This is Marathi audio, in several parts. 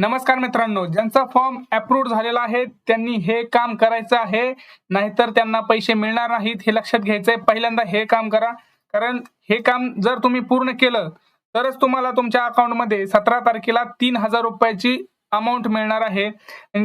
नमस्कार मित्रांनो ज्यांचा फॉर्म अप्रूव्ह झालेला आहे त्यांनी हे काम करायचं आहे. नाहीतर त्यांना पैसे मिळणार नाहीत हे लक्षात घ्यायचंय. पहिल्यांदा हे काम करा. कारण हे काम जर तुम्ही पूर्ण केलं तरच तुम्हाला तुमच्या अकाउंटमध्ये सतरा तारखेला तीन हजार रुपयाची अमाऊंट मिळणार आहे.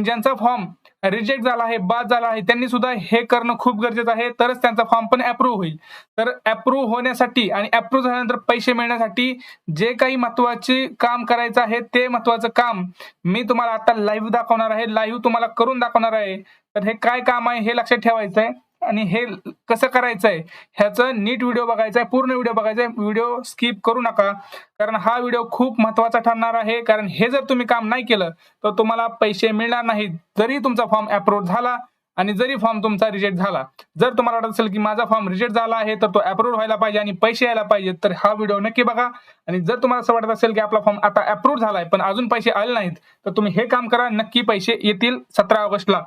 ज्यांचा फॉर्म रिजेक्ट झाला आहे बाद झाला आहे त्यांनी सुद्धा हे करणं खूप गरजेचं आहे. तरच त्यांचा फॉर्म पण अप्रूव्ह होईल. तर अप्रूव्ह होण्यासाठी आणि अप्रूव्ह झाल्यानंतर पैसे मिळण्यासाठी जे काही महत्त्वाचे काम करायचं आहे ते महत्वाचं काम मी तुम्हाला आता लाईव्ह दाखवणार आहे. लाईव्ह तुम्हाला करून दाखवणार आहे. तर हे काय काम आहे हे लक्षात ठेवायचं आहे आणि हे कसं करायचं आहे ह्याचं नीट व्हिडिओ बघायचा आहे पूर्ण व्हिडिओ बघायचा आहे व्हिडिओ स्किप करू नका. कारण हा व्हिडिओ खूप महत्त्वाचा ठरणार आहे. कारण हे जर तुम्ही काम नाही केलं तर तुम्हाला पैसे मिळणार नाहीत. जरी तुमचा फॉर्म अप्रूव्ह झाला आणि जरी फॉर्म तुमचा रिजेक्ट झाला. जर तुम्हाला वाटत असेल की माझा फॉर्म रिजेक्ट झाला आहे तर तो अप्रूव्ह व्हायला पाहिजे आणि पैसे यायला पाहिजे तर हा व्हिडिओ नक्की बघा. आणि जर तुम्हाला असं वाटत असेल की आपला फॉर्म आता अप्रूव्ह झालाय पण अजून पैसे आले नाहीत तर तुम्ही हे काम करा. नक्की पैसे येतील सतरा ऑगस्टला.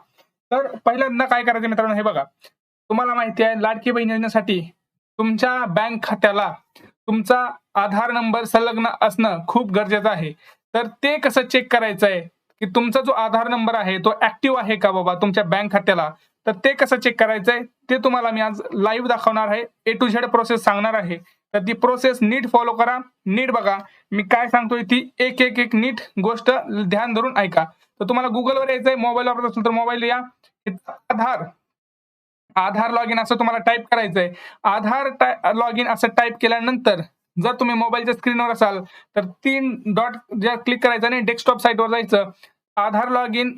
तर पहिल्यांदा काय करायचं मित्रांनो हे बघा. तुम्हाला माहिती आहे लाडकी बहीण योजनेसाठी तुमच्या बँक खात्याला तुमचा आधार नंबर संलग्न असणं खूप गरजेचं आहे. तर ते कसं चेक करायचं आहे की तुमचा जो आधार नंबर आहे तो ऍक्टिव्ह आहे का बाबा तुमच्या बँक खात्याला? तर ते कसं चेक करायचं आहे ते तुम्हाला मी आज लाईव्ह दाखवणार आहे. ए टू झेड प्रोसेस सांगणार आहे. तर ती प्रोसेस नीट फॉलो करा नीट बघा. मी काय सांगतोय ती एक एक एक नीट गोष्ट ध्यान धरून ऐका. तर तुम्हाला गुगलवर यायचंय मोबाईल वापरत असेल तर मोबाईल या. आधार आधार लॉग इन असं तुम्हाला टाईप करायचंय. आधार लॉग इन असं टाईप केल्यानंतर जर तुम्ही मोबाईलच्या स्क्रीनवर असाल तर तीन डॉट ज्या क्लिक करायचं आणि डेस्कटॉप साईटवर जायचं आधार लॉग इन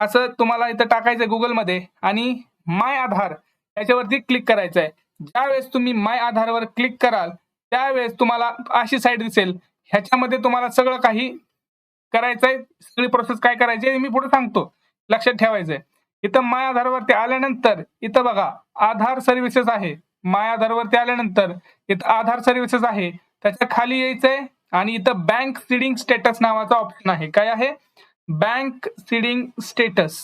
असं तुम्हाला इथं टाकायचंय गुगलमध्ये आणि माय आधार याच्यावरती क्लिक करायचं आहे ज्यावेळेस तुम्ही माय आधारवर क्लिक कराल त्यावेळेस तुम्हाला अशी साईट दिसेल. ह्याच्यामध्ये तुम्हाला सगळं काही करायचंय. सगळी प्रोसेस काय करायची आहे मी पुढे सांगतो. लक्षात ठेवायचंय. इथं माय आधारवरती आल्यानंतर इथं बघा आधार सर्व्हिसेस आहे. माय आधारवरती आल्यानंतर इथं आधार सर्व्हिसेस आहे. त्याच्याखाली यायचंय आणि इथं बँक सीडिंग स्टेटस नावाचा ऑप्शन आहे. काय आहे? Bank seeding status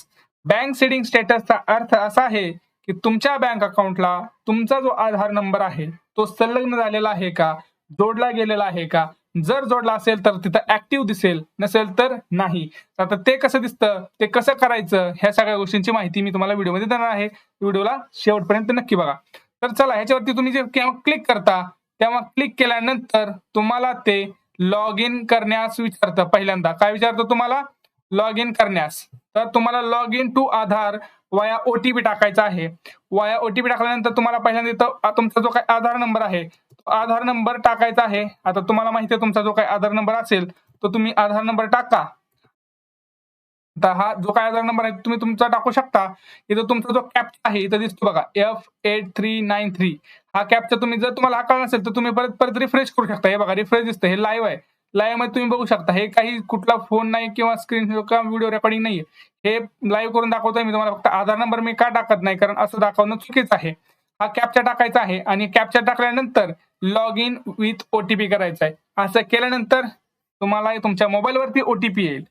bank seeding स्टेटसचा अर्थ असा आहे की तुमच्या बँक अकाउंटला तुमचा जो आधार नंबर आहे तो संलग्न झालेला आहे का? जोडला गेलेला आहे का? जर जोडला असेल तर तिथं ऍक्टिव्ह दिसेल नसेल तर नाही. आता ते कसं दिसतं ते कसं करायचं ह्या सगळ्या गोष्टींची माहिती मी तुम्हाला व्हिडिओमध्ये देणार आहे. व्हिडिओला शेवटपर्यंत नक्की बघा. तर चला ह्याच्यावरती तुम्ही जे क्लिक करता तेव्हा क्लिक केल्यानंतर तुम्हाला ते लॉग इन करण्यास विचारतं पहिल्यांदा. काय विचारतं तुम्हाला? लॉग इन करण्यास. तर तुम्हाला लॉग इन टू आधार वाया ओटीपी टाकायचा आहे. वाया ओटीपी टाकल्यानंतर तुम्हाला पहिल्यांदा तुमचा जो काही आधार नंबर आहे आधार नंबर टाकायचा आहे. आता तुम्हाला माहिती आहे तुमचा जो काही आधार नंबर असेल तो तुम्ही आधार नंबर टाका. आता हा जो काय आधार नंबर आहे तुम्ही तुमचा टाकू शकता. इथं तुमचा जो कॅप्चा आहे इथं दिसतो बघा F eight three nine three हा कॅपचा तुम्ही जर तुम्हाला आकार नसेल तर तुम्ही परत परत रिफ्रेश करू शकता. हे बघा रिफ्रेश दिसतं हे लाईव्ह आहे. लाईव्हमध्ये तुम्ही बघू शकता हे काही कुठला फोन नाही किंवा स्क्रीन किंवा व्हिडिओ रेकॉर्डिंग नाही हे लाईव्ह करून दाखवतोय मी तुम्हाला. फक्त आधार नंबर मी का टाकत नाही? कारण असं दाखवणं चुकीचं आहे. हा कॅप्चा टाकायचा आहे आणि कॅप्चा टाकल्यानंतर लॉग इन विथ ओटीपी करायचा आहे. असं केल्यानंतर तुम्हाला तुमच्या मोबाईलवरती ओटीपी येईल.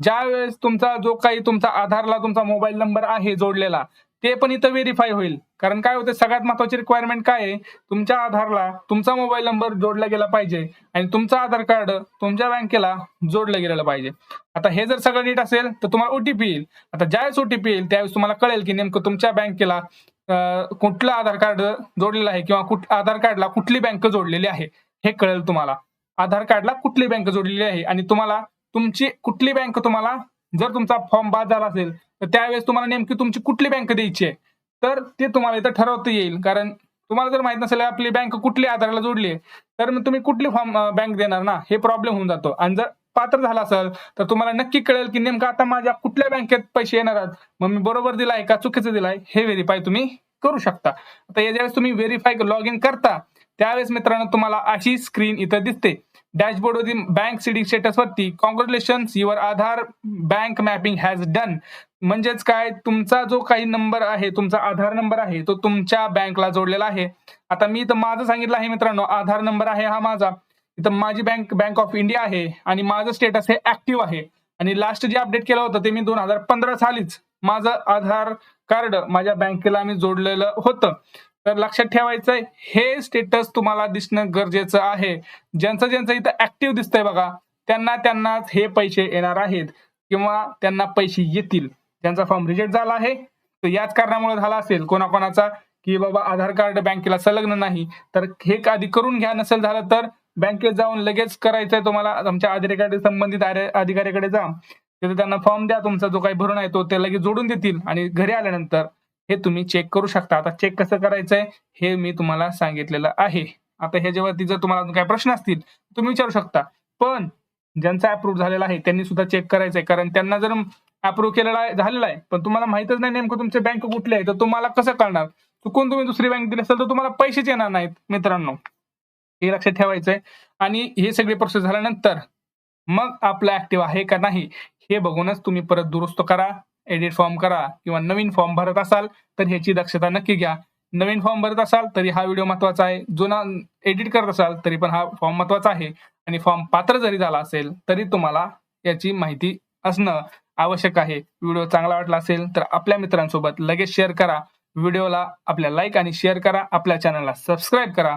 ज्या वेळेस तुमचा जो काही तुमचा आधारला तुमचा मोबाईल नंबर आहे जोडलेला ते पण इथं व्हेरीफाय होईल. कारण काय होतं सगळ्यात महत्वाची रिक्वायरमेंट काय आहे? तुमच्या आधारला तुमचा मोबाईल नंबर जोडला गेला पाहिजे आणि तुमचं आधार कार्ड तुमच्या बँकेला जोडलं गेलेलं पाहिजे. आता हे जर सगळं नीट असेल तर तुम्हाला ओटीपी येईल. आता ज्यावेळेस ओटीपी येईल त्यावेळेस तुम्हाला कळेल की नेमकं तुमच्या बँकेला कुठलं आधार कार्ड जोडलेलं आहे किंवा कुठ आधार कार्डला कुठली बँक जोडलेली आहे हे कळेल तुम्हाला. आधार कार्डला कुठली बँक जोडलेली आहे आणि तुम्हाला तुमची कुठली बँक तुम्हाला जर तुमचा फॉर्म बाद झाला असेल तर त्यावेळेस तुम्हाला नेमकी तुमची कुठली बँक द्यायची आहे? तर ते तुम्हाला इथं ठरवता येईल कारण तुम्हाला जर माहीत नसेल आपली बँक कुठली आधारला जोडली आहे तर मग तुम्ही कुठली फॉर्म बँक देणार ना हे प्रॉब्लेम होऊन जातो. आणि जर पात्र झाला असेल तर तुम्हाला नक्की कळेल की नेमकं आता माझ्या कुठल्या बँकेत पैसे येणार आहेत? मग मी बरोबर दिलाय का? चुकीचं दिलाय? हे व्हेरीफाय तुम्ही करू शकता. आता या ज्यावेळेस तुम्ही व्हेरीफाय लॉग इन करता त्यावेळेस मित्रांनो तुम्हाला अशी स्क्रीन इथं दिसते. डॅशबोर्ड वरती बँक सिडिंग स्टेटस वरती congratulation your Aadhaar bank mapping has done म्हणजेच काय? तुमचा जो काही नंबर आहे तुमचा आधार नंबर आहे तो तुमच्या बँकला जोडलेला आहे. आता मी तर माझं सांगितलं आहे मित्रांनो आधार नंबर आहे हा माझा. इथं माझी बँक बँक ऑफ इंडिया आहे आणि माझं स्टेटस हे ऍक्टिव्ह आहे. आणि लास्ट जे अपडेट केलं होतं ते मी दोन हजार पंधरा सालीच माझं आधार कार्ड माझ्या बँकेला मी जोडलेलं होतं. तर लक्षात ठेवायचंय हे स्टेटस तुम्हाला दिसणं गरजेचं आहे. ज्यांचं ज्यांचं इथं ऍक्टिव्ह दिसतंय बघा त्यांना त्यांनाच हे पैसे येणार आहेत किंवा त्यांना पैसे येतील. ज्यांचा फॉर्म रिजेक्ट झाला आहे तर याच कारणामुळे झाला असेल. कोणाकोणाचा की बाबा आधार कार्ड बँकेला संलग्न नाही. तर हे आधी करून घ्या. नसेल झालं तर बँकेत जाऊन लगेच करायचंय तुम्हाला. आमच्या अधिकारी संबंधित अधिकाऱ्याकडे जा. तिथे त्यांना फॉर्म द्या तुमचा जो काही भरून आहे तो ते लगेच जोडून देतील. आणि घरी आल्यानंतर हे तुम्ही चेक करू शकता. आता चेक कसं करायचंय हे मी तुम्हाला सांगितलेलं आहे. आता ह्याच्यावरती जर तुम्हाला अजून काही प्रश्न असतील तुम्ही विचारू शकता. पण ज्यांचा अप्रूव्ह झालेला आहे त्यांनी सुद्धा चेक करायचंय. कारण त्यांना जर अप्रूव्ह केलेला झालेला आहे पण तुम्हाला माहितच नाही नेमकं तुमचे बँक कुठले आहे तर तुम्हाला कसं कळणार? चुकून तुम्ही दुसरी बँक दिली असेल तर तुम्हाला पैसेच येणार नाहीत मित्रांनो. हे लक्षात ठेवायचंय. आणि हे सगळी प्रोसेस झाल्यानंतर मग आपलं ऍक्टिव्ह आहे का नाही हे बघूनच तुम्ही परत दुरुस्त करा एडिट फॉर्म करा किंवा नवीन फॉर्म भरत असाल तर ह्याची दक्षता नक्की घ्या. नवीन फॉर्म भरत असाल तरी हा व्हिडिओ महत्त्वाचा आहे. जुना एडिट करत असाल तरी पण हा फॉर्म महत्त्वाचा आहे. आणि फॉर्म पात्र जरी झाला असेल तरी तुम्हाला याची माहिती असणं आवश्यक आहे. व्हिडिओ चांगला वाटला असेल तर आपल्या मित्रांसोबत लगेच शेअर करा. व्हिडिओला आपल्या लाईक आणि शेअर करा. आपल्या चॅनलला सबस्क्राईब करा.